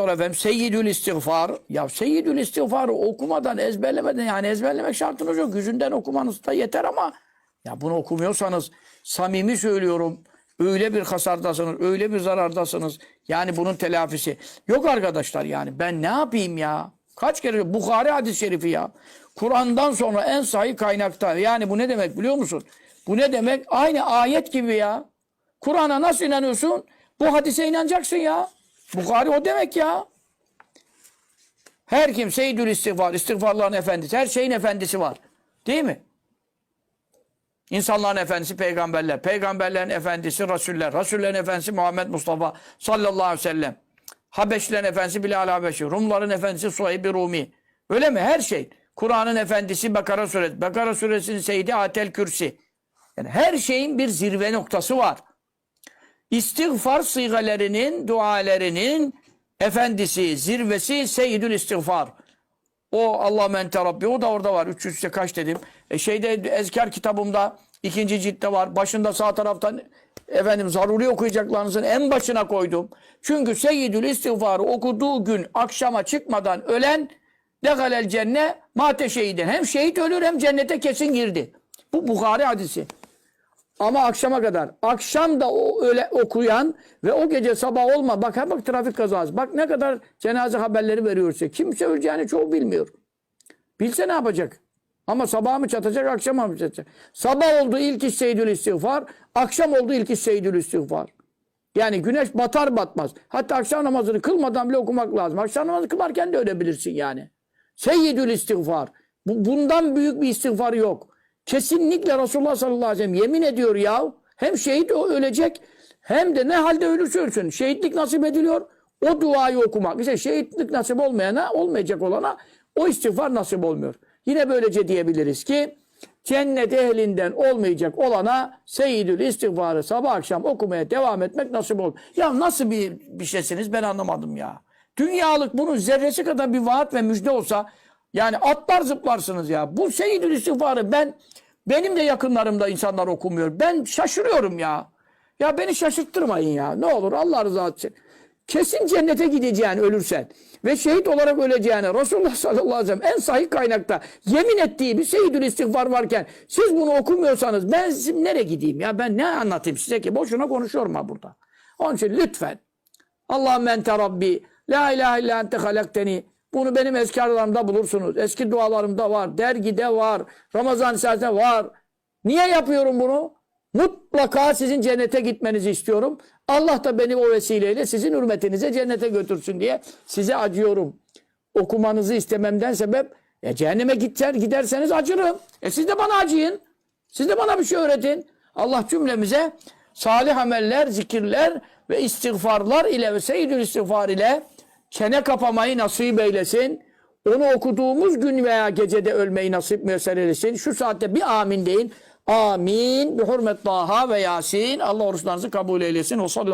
Sonra efendim Seyyidül İstiğfar. Ya Seyyidül İstiğfar'ı okumadan ezberlemeden yani ezberlemek şartınız yok. Yüzünden okumanız da yeter ama ya bunu okumuyorsanız samimi söylüyorum. Öyle bir hasardasınız, öyle bir zarardasınız. Yani bunun telafisi. Yok arkadaşlar yani ben ne yapayım ya? Kaç kere Bukhari hadis-i şerifi ya. Kur'an'dan sonra en sahih kaynakta. Yani bu ne demek biliyor musun? Bu ne demek? Aynı ayet gibi ya. Kur'an'a nasıl inanıyorsun? Bu hadise inanacaksın ya. Bukhari o demek ya. Her kim seyyidül istiğfar, istiğfarların efendisi, her şeyin efendisi var. Değil mi? İnsanların efendisi peygamberler, peygamberlerin efendisi rasuller, rasullerin efendisi Muhammed Mustafa sallallahu aleyhi ve sellem. Habeşlilerin efendisi Bilal Habeşi, Rumların efendisi Suheyb-i Rumi. Öyle mi? Her şey. Kur'an'ın efendisi Bakara suresi, Bakara suresinin Seydi Atel Kürsi. Yani her şeyin bir zirve noktası var. İstiğfar sigalerinin, dualerinin efendisi, zirvesi Seyyidül İstiğfar. O Allah men terabbi o da orada var. 300'e kaç dedim. E şeyde ezkar kitabımda ikinci ciltte var. Başında sağ taraftan efendim zaruri okuyacaklarınızın en başına koydum. Çünkü Seyyidül İstiğfar'ı okuduğu gün akşama çıkmadan ölen degalel cenne mate şehiden. Hem şehit ölür hem cennete kesin girdi. Bu Bukhari hadisi. Ama akşama kadar. Akşam da o öyle okuyan ve o gece sabah olma. Bak ha bak trafik kazası. Bak ne kadar cenaze haberleri veriyor size. Kimse öleceğini çoğu bilmiyor. Bilse ne yapacak? Ama sabah mı çatacak, akşam mı çatacak? Sabah oldu ilk iş seydül istiğfar, akşam oldu ilk iş seydül istiğfar. Yani güneş batar batmaz. Hatta akşam namazını kılmadan bile okumak lazım. Akşam namazı kılarken de ölebilirsin yani. Seyyidül istiğfar. Bu, bundan büyük bir istiğfar yok. Kesinlikle Resulullah sallallahu aleyhi ve sellem yemin ediyor ya. Hem şehit o ölecek hem de ne halde ölürse ölsün. Şehitlik nasip ediliyor. O duayı okumak. İşte şehitlik nasip olmayana, olmayacak olana o istiğfar nasip olmuyor. Yine böylece diyebiliriz ki cennet ehlinden olmayacak olana seyyidül istiğfarı sabah akşam okumaya devam etmek nasip olur. Ya nasıl bir, bir şeysiniz ben anlamadım ya. Dünyalık bunun zerresi kadar bir vaat ve müjde olsa yani atlar zıplarsınız ya. Bu seyyidül istiğfarı ben benim de yakınlarımda insanlar okumuyor. Ben şaşırıyorum ya. Ya beni şaşırttırmayın ya. Ne olur Allah rızası için. Kesin cennete gideceğini ölürsen ve şehit olarak öleceğini Resulullah sallallahu aleyhi ve sellem en sahih kaynakta yemin ettiği bir seyyidül istiğfar varken siz bunu okumuyorsanız ben sizin nereye gideyim ya ben ne anlatayım size ki boşuna konuşuyorum ha burada. Onun için lütfen Allahümme ente Rabbi la ilahe illa ente halakteni bunu benim eskarlarımda bulursunuz. Eski dualarımda var. Dergide var. Ramazan içerisinde var. Niye yapıyorum bunu? Mutlaka sizin cennete gitmenizi istiyorum. Allah da beni o vesileyle sizin hürmetinize cennete götürsün diye size acıyorum. Okumanızı istememden sebep e, cehenneme gider, giderseniz acırım. E siz de bana acıyın. Siz de bana bir şey öğretin. Allah cümlemize salih ameller, zikirler ve istiğfarlar ile ve seyyidül istiğfar ile çene kapamayı nasip eylesin. Onu okuduğumuz gün veya gecede ölmeyi nasip müyesser eylesin. Şu saatte bir amin deyin. Amin. Bi hurmet Taha ve Yasin. Allah oruçlarınızı kabul eylesin. O sallallahu